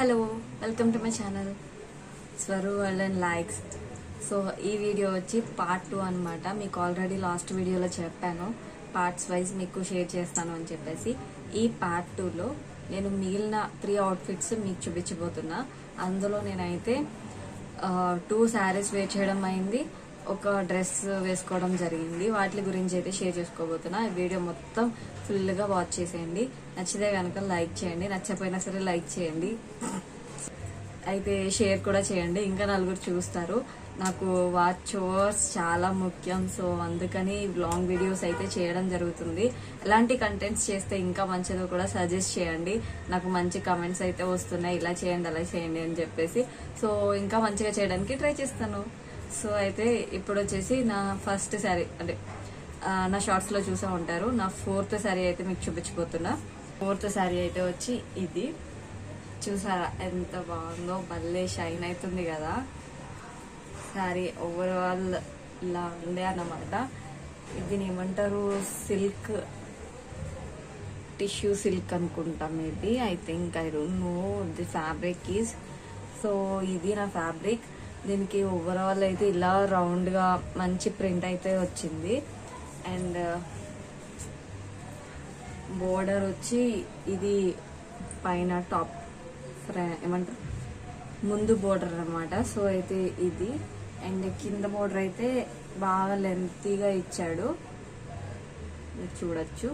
Hello welcome to my channel Swaru world and likes so ఈ video వచ్చి part two అనమాట మీకు already last వీడియోలో చెప్పాను. పార్ట్స్ వైజ్ మీకు షేర్ చేస్తాను అని చెప్పేసి. ఈ పార్ట్ టూలో నేను మిగిలిన త్రీ అవుట్ఫిట్స్ మీకు చూపించబోతున్నా. అందులో నేనైతే టూ శారీస్ వేర్ చేయడం అయింది. ఒక డ్రెస్ వేసుకోవడం జరిగింది. వాటి గురించి అయితే షేర్ చేసుకోబోతున్నా. వీడియో మొత్తం ఫుల్గా వాచ్ చేసేయండి. నచ్చితే కనుక లైక్ చేయండి. నచ్చకపోయినా సరే లైక్ చేయండి. అయితే షేర్ కూడా చేయండి. ఇంకా నలుగురు చూస్తారు. నాకు వాచ్ ఓవర్స్ చాలా ముఖ్యం. సో అందుకని లాంగ్ వీడియోస్ అయితే చేయడం జరుగుతుంది. ఎలాంటి కంటెంట్స్ చేస్తే ఇంకా మంచిదో కూడా సజెస్ట్ చేయండి. నాకు మంచి కమెంట్స్ అయితే వస్తున్నాయి. ఇలా చేయండి అలా చేయండి అని చెప్పేసి. సో ఇంకా మంచిగా చేయడానికి ట్రై చేస్తాను. సో అయితే ఇప్పుడు వచ్చేసి నా ఫస్ట్ శారీ అంటే నా షార్ట్స్లో చూసా ఉంటారు. నా ఫోర్త్ శారీ అయితే మీకు చూపించబోతున్నా. ఫోర్త్ శారీ అయితే వచ్చి ఇది. చూసారా? ఎంత బాగుందో. భలే షైన్ అవుతుంది కదా. శారీ ఓవరాల్ ఇలా ఉండే అన్నమాట. దీని ఏమంటారు? సిల్క్ టిష్యూ సిల్క్ అనుకుంటా maybe. I think I don't know. The fabric is. So ఇది నా ఫ్యాబ్రిక్. దీనికి ఓవరాల్ అయితే ఇలా రౌండ్గా మంచి ప్రింట్ అయితే వచ్చింది. అండ్ బోర్డర్ uh, వచ్చి ఇది పైన టాప్ ఏమంటారు? ముందు బోర్డర్ అన్నమాట. సో అయితే ఇది. అండ్ కింద బోర్డర్ అయితే బాగా లెంతీగా ఇచ్చాడు. చూడొచ్చు.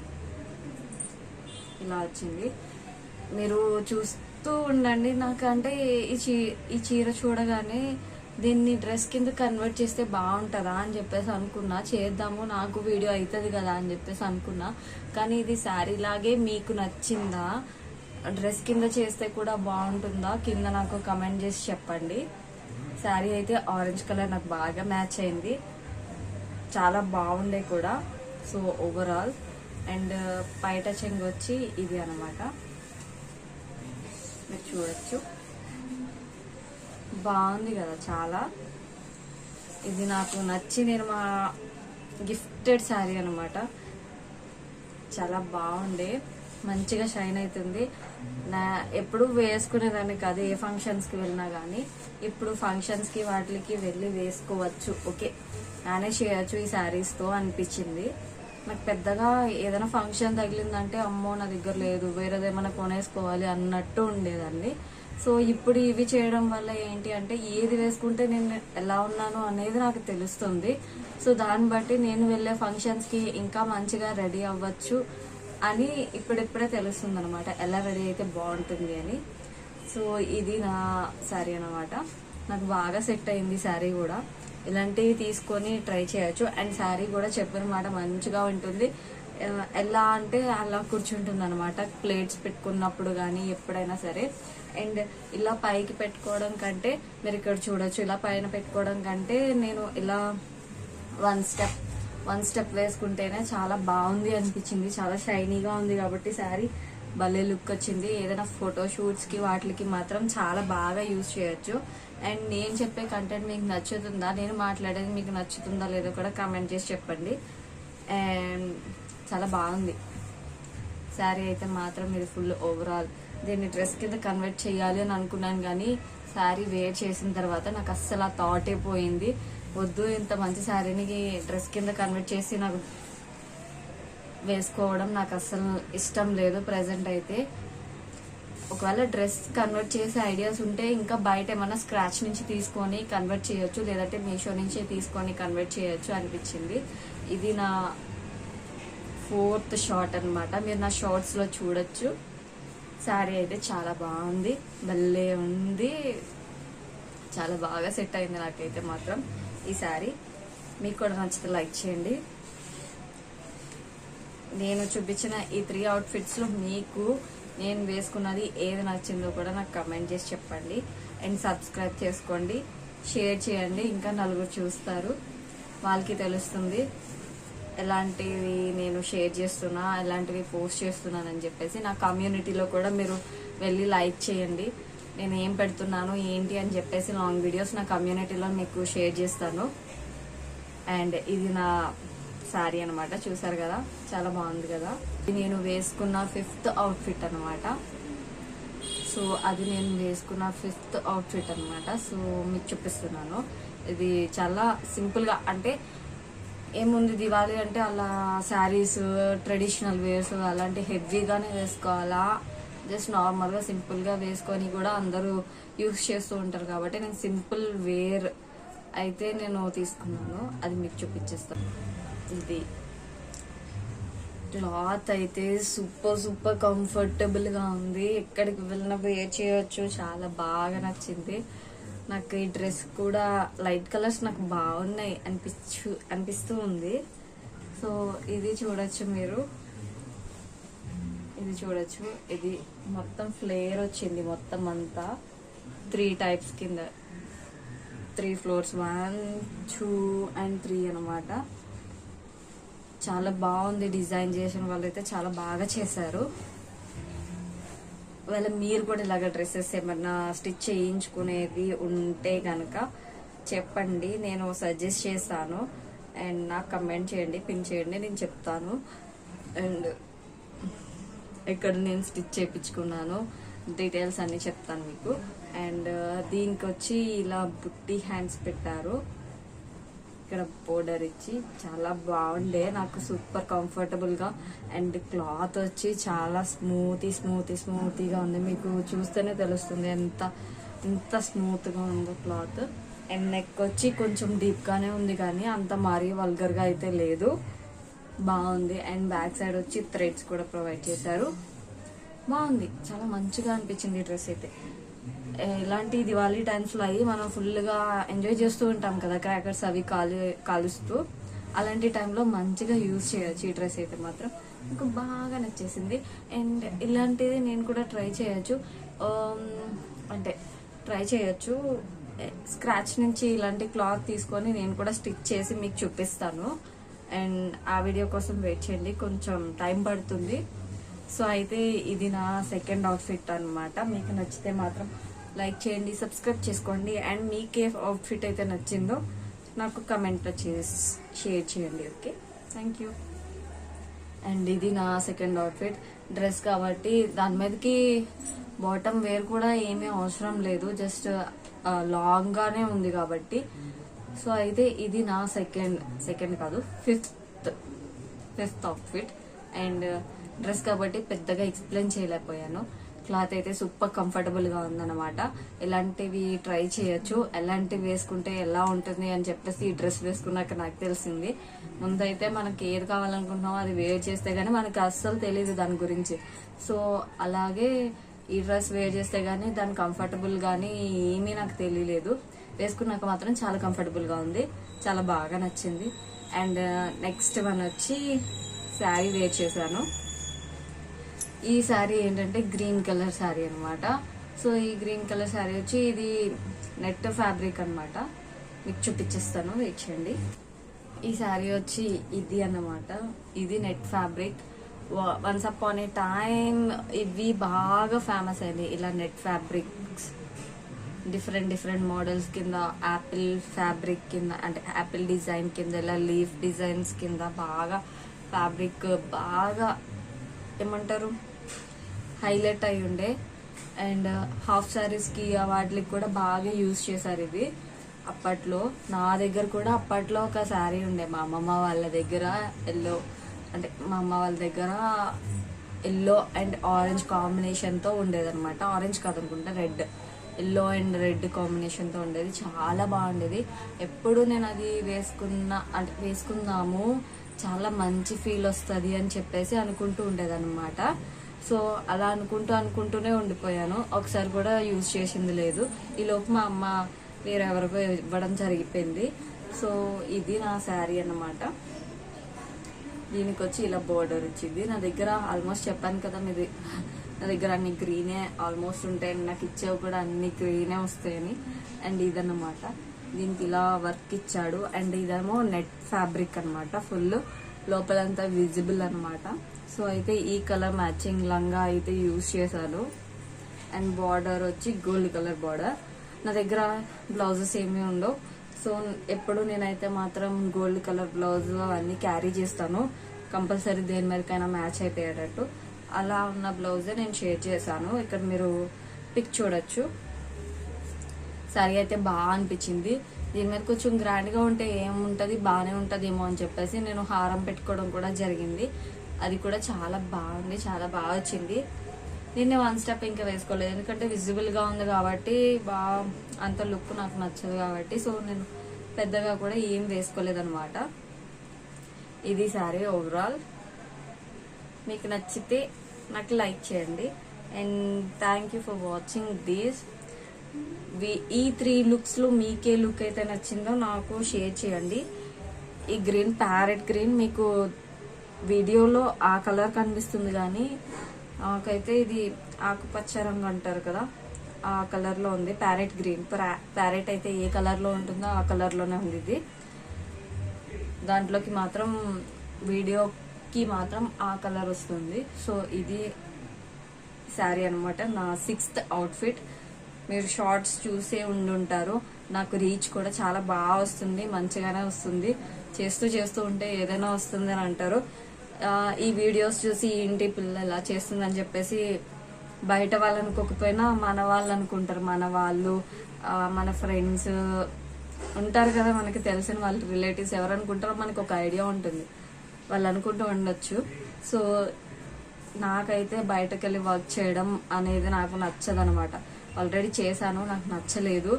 ఇలా వచ్చింది. మీరు చూస్తూ ఉండండి. నాకంటే ఈ చీ ఈ చీర చూడగానే దీన్ని డ్రెస్ కింద కన్వర్ట్ చేస్తే బాగుంటుందా అని చెప్పేసి అనుకున్నా. చేద్దాము నాకు వీడియో అవుతుంది కదా అని చెప్పేసి అనుకున్నా. కానీ ఇది శారీ లాగే మీకు నచ్చిందా? డ్రెస్ కింద చేస్తే కూడా బాగుంటుందా? కింద నాకు కమెంట్ చేసి చెప్పండి. శారీ అయితే ఆరెంజ్ కలర్ నాకు బాగా మ్యాచ్ అయింది. చాలా బాగుండే కూడా. సో ఓవరాల్ అండ్ పైట చెంగు వచ్చి ఇది అనమాట మీరు చూడొచ్చు. బాగుంది కదా చాలా. ఇది నాకు నచ్చి నేను మా గిఫ్టెడ్ శారీ అనమాట చాలా బాగుండే. మంచిగా షైన్ అవుతుంది నా ఎప్పుడు వేసుకునేదాన్ని కాదు ఏ ఫంక్షన్స్కి వెళ్ళినా కానీ ఇప్పుడు ఫంక్షన్స్కి వాటికి వెళ్ళి వేసుకోవచ్చు. ఓకే. మేనేజ్ చేయొచ్చు ఈ శారీస్తో అనిపించింది. నాకు పెద్దగా ఏదైనా ఫంక్షన్ తగిలిందంటే అమ్మో నా దగ్గర లేదు వేరేదేమైనా కొనేసుకోవాలి అన్నట్టు ఉండేదండి. సో ఇప్పుడు ఇవి చేయడం వల్ల ఏంటి అంటే ఏది వేసుకుంటే నేను ఎలా ఉన్నాను అనేది నాకు తెలుస్తుంది. సో దాన్ని బట్టి నేను వెళ్ళే ఫంక్షన్స్కి ఇంకా మంచిగా రెడీ అవ్వచ్చు అని ఇప్పుడిప్పుడే తెలుస్తుంది అనమాట ఎలా రెడీ అయితే బాగుంటుంది అని. సో ఇది నా శారీ అనమాట నాకు బాగా సెట్ అయింది శారీ కూడా. ఇలాంటివి తీసుకొని ట్రై చేయొచ్చు. అండ్ శారీ కూడా చెప్పిన మాట మంచిగా ఉంటుంది. ఎలా అంటే అలా కూర్చుంటుంది అనమాట ప్లేట్స్ పెట్టుకున్నప్పుడు కానీ ఎప్పుడైనా సరే. అండ్ ఇలా పైకి పెట్టుకోవడం కంటే మీరు ఇక్కడ చూడొచ్చు. ఇలా పైన పెట్టుకోవడం కంటే నేను ఇలా వన్ స్టెప్ వన్ స్టెప్ వేసుకుంటేనే చాలా బాగుంది అనిపించింది. చాలా షైనీగా ఉంది కాబట్టి శారీ భలే లుక్ వచ్చింది. ఏదైనా ఫోటోషూట్స్కి వాటికి మాత్రం చాలా బాగా యూజ్ చేయొచ్చు. అండ్ నేను చెప్పే కంటెంట్ మీకు నచ్చుతుందా? నేను మాట్లాడేది మీకు నచ్చుతుందా లేదో కూడా కామెంట్ చేసి చెప్పండి. అండ్ చాలా బాగుంది. శారీ అయితే మాత్రం ఇది ఫుల్ ఓవరాల్ దీన్ని డ్రెస్ కింద కన్వర్ట్ చేయాలి అని అనుకున్నాను కానీ శారీ వేర్ చేసిన తర్వాత నాకు అస్సలు ఆ థాటే పోయింది. వద్దు ఇంత మంచి శారీని డ్రెస్ కింద కన్వర్ట్ చేసి నాకు వేసుకోవడం నాకు అస్సలు ఇష్టం లేదు ప్రజెంట్ అయితే. ఒకవేళ డ్రెస్ కన్వర్ట్ చేసే ఐడియాస్ ఉంటే ఇంకా బయట ఏమన్నా స్క్రాచ్ నుంచి తీసుకొని కన్వర్ట్ చేయొచ్చు లేదంటే మీషో నుంచే తీసుకొని కన్వర్ట్ చేయొచ్చు అనిపించింది. ఇది నా ఫోర్త్ షార్ట్ అన్నమాట. మీరు నా షార్ట్స్లో చూడొచ్చు. శారీ అయితే చాలా బాగుంది. భలే ఉంది. చాలా బాగా సెట్ అయింది నాకైతే మాత్రం ఈ శారీ మీకు కూడా నచ్చితే లైక్ చేయండి. నేను చూపించిన ఈ త్రీ అవుట్ఫిట్స్లో మీకు నేను వేసుకున్నది ఏది నచ్చిందో కూడా నాకు కమెంట్ చేసి చెప్పండి. అండ్ సబ్స్క్రైబ్ చేసుకోండి. షేర్ చేయండి. ఇంకా నలుగురు చూస్తారు. వాళ్ళకి తెలుస్తుంది. ఎలాంటివి నేను షేర్ చేస్తున్నా ఎలాంటివి పోస్ట్ చేస్తున్నానని చెప్పేసి నా కమ్యూనిటీలో కూడా మీరు వెళ్ళి లైక్ చేయండి. నేను ఏం పెడుతున్నాను ఏంటి అని చెప్పేసి లాంగ్ వీడియోస్ నా కమ్యూనిటీలో మీకు షేర్ చేస్తాను. అండ్ ఇది నా శారీ అనమాట చూసారు కదా? చాలా బాగుంది కదా? ఇది నేను వేసుకున్న ఫిఫ్త్ అవుట్ఫిట్ అనమాట సో అది నేను వేసుకున్న ఫిఫ్త్ అవుట్ఫిట్ అనమాట సో మీకు చూపిస్తున్నాను. ఇది చాలా సింపుల్గా అంటే ఏముంది దివాళీ అంటే అలా శారీస్ ట్రెడిషనల్ వేర్స్ అలాంటి హెవీగానే వేసుకోవాలా? జస్ట్ నార్మల్గా సింపుల్గా వేసుకొని కూడా అందరూ యూస్ చేస్తూ ఉంటారు కాబట్టి నేను సింపుల్ వేర్ అయితే నేను తీసుకున్నాను. అది మీకు చూపించేస్తాను ఇది. క్లాత్ అయితే సూపర్ సూపర్ కంఫర్టబుల్గా ఉంది. ఎక్కడికి వెళ్ళినా వేర్ చేయొచ్చు. చాలా బాగా నచ్చింది. నాకు ఈ డ్రెస్ కూడా లైట్ కలర్స్ నాకు బాగున్నాయి అనిపించు అనిపిస్తూ ఉంది. సో ఇది చూడొచ్చు మీరు. ఇది చూడొచ్చు. ఇది మొత్తం ఫ్లేయర్ వచ్చింది మొత్తం అంతా. త్రీ టైప్స్ కింద. Three floors one two and three అన్నమాట. చాలా బాగుంది డిజైన్ చేసిన వాళ్ళైతే చాలా బాగా చేశారు. ఒకవేళ మీరు కూడా ఇలాగ డ్రెస్సెస్ ఏమన్నా స్టిచ్ చేయించుకునేది ఉంటే కనుక చెప్పండి నేను సజెస్ట్ చేస్తాను అండ్ నాకు కమెంట్ చేయండి పిన్ చేయండి నేను చెప్తాను. అండ్ ఇక్కడ నేను స్టిచ్ చేయించుకున్నాను. డీటెయిల్స్ అన్ని చెప్తాను మీకు. అండ్ దీనికి వచ్చి ఇలా బుట్టి హ్యాండ్స్ పెట్టారు. ఇక్కడ బోర్డర్ ఇచ్చి చాలా బాగుండే నాకు సూపర్ కంఫర్టబుల్గా. అండ్ క్లాత్ వచ్చి చాలా స్మూతీ స్మూతీ స్మూతీగా ఉంది. మీకు చూస్తేనే తెలుస్తుంది ఎంత ఎంత స్మూత్గా ఉందో క్లాత్. అండ్ నెక్ వచ్చి కొంచెం డీప్ గానే ఉంది కానీ అంత మరీ వల్గర్గా అయితే లేదు. బాగుంది. అండ్ బ్యాక్ సైడ్ వచ్చి థ్రెడ్స్ కూడా ప్రొవైడ్ చేశారు. బాగుంది. చాలా మంచిగా అనిపించింది ఈ డ్రెస్ అయితే. ఇలాంటి దివాళీ టైమ్స్లో అయ్యి మనం ఫుల్గా ఎంజాయ్ చేస్తూ ఉంటాం కదా క్రాకర్స్ అవి కాలు కాలుస్తూ. అలాంటి టైంలో మంచిగా యూజ్ చేయొచ్చు ఈ డ్రెస్ అయితే మాత్రం నాకు బాగా నచ్చేసింది. అండ్ ఇలాంటిది నేను కూడా ట్రై చేయొచ్చు. Um, అంటే ట్రై చేయొచ్చు. Eh, స్క్రాచ్ నుంచి ఇలాంటి క్లాత్ తీసుకొని నేను కూడా స్టిచ్ చేసి మీకు చూపిస్తాను. అండ్ ఆ వీడియో కోసం వెయిట్ చేయండి కొంచెం టైం పడుతుంది. సో అయితే ఇది నా సెకండ్ అవుట్ఫిట్ అనమాట మీకు నచ్చితే మాత్రం లైక్ చేయండి సబ్స్క్రైబ్ చేసుకోండి. అండ్ మీకు ఏ అవుట్ఫిట్ అయితే నచ్చిందో నాకు కమెంట్లో చేసి షేర్ చేయండి ఓకే? Thank you. అండ్ ఇది నా సెకండ్ అవుట్ఫిట్ డ్రెస్ కాబట్టి దాని మీదకి బాటమ్ వేర్ కూడా ఏమీ అవసరం లేదు. జస్ట్ లాంగ్గానే ఉంది కాబట్టి. సో అయితే ఇది నా సెకండ్ సెకండ్ కాదు fifth fifth outfit and dress కాబట్టి పెద్దగా ఎక్స్ప్లెయిన్ చేయలేకపోయాను. క్లాత్ అయితే సూపర్ కంఫర్టబుల్గా ఉందన్నమాట. ఇలాంటివి ట్రై చేయొచ్చు ఎలాంటివి వేసుకుంటే ఎలా ఉంటుంది అని చెప్పేసి ఈ డ్రెస్ వేసుకున్నాక నాకు తెలిసింది. ముందైతే మనకి ఏది కావాలనుకుంటున్నామో అది వేర్ చేస్తే గానీ మనకి అస్సలు తెలియదు దాని గురించి. సో అలాగే ఈ డ్రెస్ వేర్ చేస్తే గానీ దాని కంఫర్టబుల్ గానీ ఏమీ నాకు తెలియలేదు. వేసుకున్నాక మాత్రం చాలా కంఫర్టబుల్గా ఉంది. చాలా బాగా నచ్చింది. అండ్ నెక్స్ట్ వన్ వచ్చి శారీ వేర్ చేశాను. ఈ శారీ ఏంటంటే గ్రీన్ కలర్ శారీ అనమాట సో ఈ గ్రీన్ కలర్ శారీ వచ్చి ఇది నెట్ ఫ్యాబ్రిక్ అన్నమాట. మీకు చూపించేస్తాను వెయిట్ చేయండి. ఈ శారీ వచ్చి ఇది అన్నమాట. ఇది net fabric. Once upon a time ఇవి బాగా ఫేమస్ అయింది ఇలా net fabrics. Different different models కింద యాపిల్ ఫ్యాబ్రిక్ కింద అంటే యాపిల్ డిజైన్ కింద ఇలా లీఫ్ డిజైన్స్ కింద బాగా ఫ్యాబ్రిక్ బాగా ఏమంటారు? హైలైట్ అయి ఉండే. అండ్ uh, హాఫ్ సారీస్కి uh, వాటికి కూడా బాగా యూజ్ చేశారు ఇది అప్పట్లో నా దగ్గర కూడా అప్పట్లో ఒక శారీ ఉండే. మా అమ్మమ్మ వాళ్ళ దగ్గర ఎల్లో అంటే మా అమ్మ వాళ్ళ దగ్గర ఎల్లో అండ్ ఆరెంజ్ కాంబినేషన్తో ఉండేదన్నమాట. ఆరెంజ్ కాదనుకుంటా రెడ్. ఎల్లో అండ్ రెడ్ కాంబినేషన్తో ఉండేది. చాలా బాగుండేది. ఎప్పుడు నేను అది వేసుకున్న అంటే వేసుకుందాము చాలా మంచి ఫీల్ వస్తుంది అని చెప్పేసి అనుకుంటూ ఉండేదన్నమాట. సో అలా అనుకుంటూ అనుకుంటూనే ఉండిపోయాను. ఒకసారి కూడా యూజ్ చేసింది లేదు. ఈ లోపు మా అమ్మ వేరెవరికో ఇవ్వడం జరిగిపోయింది. సో ఇది నా శారీ అన్నమాట. దీనికి వచ్చి ఇలా బోర్డర్ వచ్చింది నా దగ్గర ఆల్మోస్ట్ చెప్పాను కదా మీది. నా దగ్గర అన్ని గ్రీనే ఆల్మోస్ట్ ఉంటాయి నాకు ఇచ్చేవి కూడా అన్ని గ్రీనే వస్తాయని. అండ్ ఇదన్నమాట. దీనికి ఇలా వర్క్ ఇచ్చాడు. అండ్ ఇదేమో నెట్ ఫ్యాబ్రిక్ అన్నమాట. ఫుల్ లోపలంతా విజిబుల్ అనమాట సో అయితే ఈ కలర్ మ్యాచింగ్ లంగా అయితే యూజ్ చేశాను. అండ్ బార్డర్ వచ్చి గోల్డ్ కలర్ బార్డర్ నా దగ్గర బ్లౌజెస్ ఏమీ ఉండవు. సో ఎప్పుడు నేనైతే మాత్రం గోల్డ్ కలర్ బ్లౌజ్ అవన్నీ క్యారీ చేస్తాను. కంపల్సరీ దేని మీదకైనా మ్యాచ్ అయిపోయేటట్టు. అలా ఉన్న బ్లౌజే నేను షేర్ చేశాను. ఇక్కడ మీరు పిక్ చూడొచ్చు. సారీ అయితే బాగా అనిపించింది. దీని మీద కొంచెం గ్రాండ్గా ఉంటే ఏముంటుంది? బాగానే ఉంటుందేమో అని చెప్పేసి నేను హారం పెట్టుకోవడం కూడా జరిగింది. అది కూడా చాలా బాగుంది చాలా బాగా వచ్చింది. నేను వన్ స్టెప్ ఇంకా వేసుకోలేదు. ఎందుకంటే విజిబుల్గా ఉంది కాబట్టి బాగా అంత లుక్ నాకు నచ్చదు కాబట్టి. సో నేను పెద్దగా కూడా ఏం వేసుకోలేదు అనమాట ఇది సారీ ఓవరాల్ మీకు నచ్చితే నాకు లైక్ చేయండి. And thank you for watching this ఈ త్రీ లుక్స్లో మీకే లుక్ అయితే నచ్చిందో నాకు షేర్ చేయండి. ఈ గ్రీన్ ప్యారెట్ గ్రీన్ మీకు వీడియోలో ఆ కలర్ కనిపిస్తుంది కానీ నాకైతే ఇది ఆకుపచ్చ రంగు అంటారు కదా ఆ కలర్లో ఉంది. ప్యారెట్ గ్రీన్ ప్యారెట్ అయితే ఏ కలర్లో ఉంటుందో ఆ కలర్లోనే ఉంది ఇది. దాంట్లోకి మాత్రం వీడియోకి మాత్రం ఆ కలర్ వస్తుంది. సో ఇది శారీ అన్నమాట. నా సిక్స్త్ అవుట్ఫిట్. మీరు షార్ట్స్ చూసే ఉండుంటారు. నాకు రీచ్ కూడా చాలా బాగా వస్తుంది మంచిగానే వస్తుంది. చేస్తూ చేస్తూ ఉంటే ఏదైనా వస్తుంది అని అంటారు. ఈ వీడియోస్ చూసి ఇంటి పిల్ల ఇలా చేస్తుందని చెప్పేసి బయట వాళ్ళు అనుకోకపోయినా మన వాళ్ళు అనుకుంటారు. మన వాళ్ళు మన ఫ్రెండ్స్ ఉంటారు కదా మనకి తెలిసిన వాళ్ళ రిలేటివ్స్ ఎవరు అనుకుంటారో మనకు ఒక ఐడియా ఉంటుంది. వాళ్ళు అనుకుంటూ ఉండొచ్చు. సో నాకైతే బయటకు వెళ్ళి వర్క్ చేయడం అనేది నాకు నచ్చదనమాట. ఆల్రెడీ చేశాను నాకు నచ్చలేదు.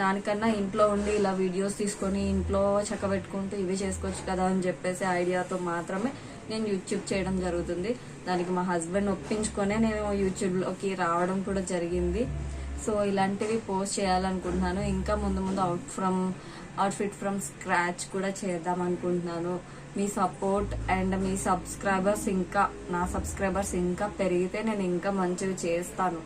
దానికన్నా ఇంట్లో ఉండి ఇలా వీడియోస్ తీసుకొని ఇంట్లో చక్కబెట్టుకుంటూ ఇవి చేసుకోవచ్చు కదా అని చెప్పేసి ఐడియాతో మాత్రమే నేను యూట్యూబ్ చేయడం జరుగుతుంది. దానికి మా హస్బెండ్ ఒప్పించుకొనే నేను యూట్యూబ్లోకి రావడం కూడా జరిగింది. సో ఇలాంటివి పోస్ట్ చేయాలనుకుంటున్నాను. ఇంకా ముందు ముందు out from outfit from scratch కూడా చేద్దాం అనుకుంటున్నాను. మీ సపోర్ట్ అండ్ మీ సబ్స్క్రైబర్స్ ఇంకా నా సబ్స్క్రైబర్స్ ఇంకా పెరిగితే నేను ఇంకా మంచివి చేస్తాను.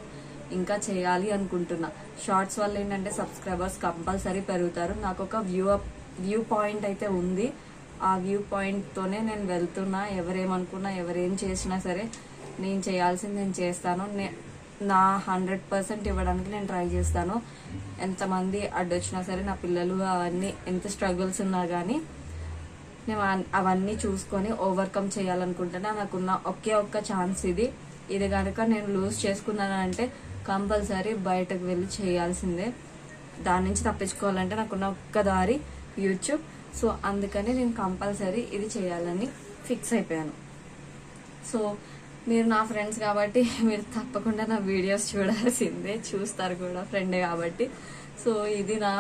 ఇంకా చేయాలి అనుకుంటున్నా. షార్ట్స్ వల్ల ఏంటంటే సబ్స్క్రైబర్స్ కంపల్సరీ పెరుగుతారు. నాకు ఒక వ్యూ వ్యూ పాయింట్ అయితే ఉంది. ఆ వ్యూ పాయింట్తోనే నేను వెళ్తున్నా. ఎవరేమనుకున్నా ఎవరేం చేసినా సరే నేను చేయాల్సింది నేను చేస్తాను. నా హండ్రెడ్ పర్సెంట్ ఇవ్వడానికి నేను ట్రై చేస్తాను. ఎంతమంది అడ్డొచ్చినా సరే నా పిల్లలు అవన్నీ ఎంత స్ట్రగుల్స్ ఉన్నా కానీ నేను అన్- అవన్నీ చూసుకొని ఓవర్కమ్ చేయాలనుకుంటున్నా. నాకున్న ఒకే ఒక్క ఛాన్స్ ఇది. ఇది కనుక నేను లూజ్ చేసుకున్నానంటే కంపల్సరీ బయటకు వెళ్ళి చేయాల్సిందే. దాని నుంచి తప్పించుకోవాలంటే నాకున్న ఒక్క దారి యూట్యూబ్. సో అందుకని నేను కంపల్సరీ ఇది చేయాలని ఫిక్స్ అయిపోయాను. సో మీరు నా ఫ్రెండ్స్ కాబట్టి మీరు తప్పకుండా నా వీడియోస్ చూడాల్సిందే. చూస్తారు కూడా ఫ్రెండే కాబట్టి. సో ఇది నా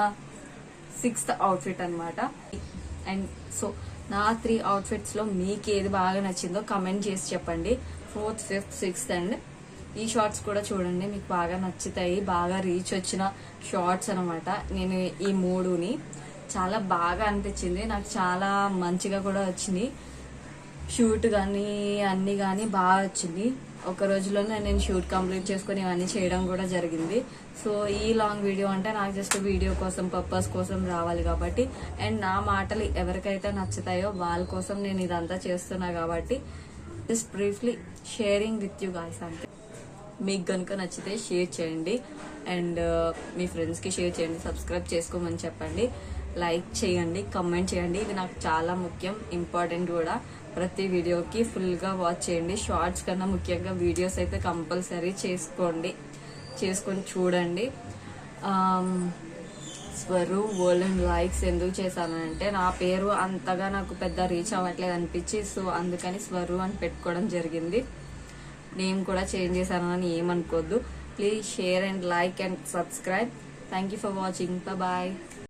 సిక్స్త్ అవుట్ఫిట్ అనమాట అండ్ సో నా త్రీ అవుట్ఫిట్స్లో మీకు ఏది బాగా నచ్చిందో కమెంట్ చేసి చెప్పండి. ఫోర్త్ ఫిఫ్త్ సిక్స్త్ అండ్ ఈ షార్ట్స్ కూడా చూడండి మీకు బాగా నచ్చుతాయి బాగా రీచ్ వచ్చిన షార్ట్స్ అన్నమాట. నేను ఈ మూడుని చాలా బాగా అనిపించింది. నాకు చాలా మంచిగా కూడా వచ్చింది. షూట్ కానీ అన్నీ కానీ బాగా వచ్చింది. ఒక రోజులోనే నేను షూట్ కంప్లీట్ చేసుకుని ఇవన్నీ చేయడం కూడా జరిగింది. సో ఈ లాంగ్ వీడియో అంటే నాకు జస్ట్ వీడియో కోసం పర్పస్ కోసం రావాలి కాబట్టి అండ్ నా మాటలు ఎవరికైతే నచ్చుతాయో వాళ్ళ కోసం నేను ఇదంతా చేస్తున్నా కాబట్టి just briefly sharing with you guys అంటే మీకు కనుక నచ్చితే షేర్ చేయండి. అండ్ uh, మీ ఫ్రెండ్స్కి షేర్ చేయండి. సబ్స్క్రైబ్ చేసుకోమని చెప్పండి. లైక్ చేయండి కమెంట్ చేయండి. ఇది నాకు చాలా ముఖ్యం ఇంపార్టెంట్ కూడా. ప్రతి వీడియోకి ఫుల్గా వాచ్ చేయండి. షార్ట్స్ కన్నా ముఖ్యంగా వీడియోస్ అయితే కంపల్సరీ చేసుకోండి. చేసుకొని చూడండి. స్వరు వరల్డ్ అండ్ లైక్స్ ఎందుకు చేశానంటే నా పేరు అంతగా నాకు పెద్ద రీచ్ అవ్వట్లేదు అనిపించి సో అందుకని స్వరు అని పెట్టుకోవడం జరిగింది. నేమ్ కూడా చేంజ్ చేశానని ఏమనుకోవద్దు please share and like and subscribe thank you for watching bye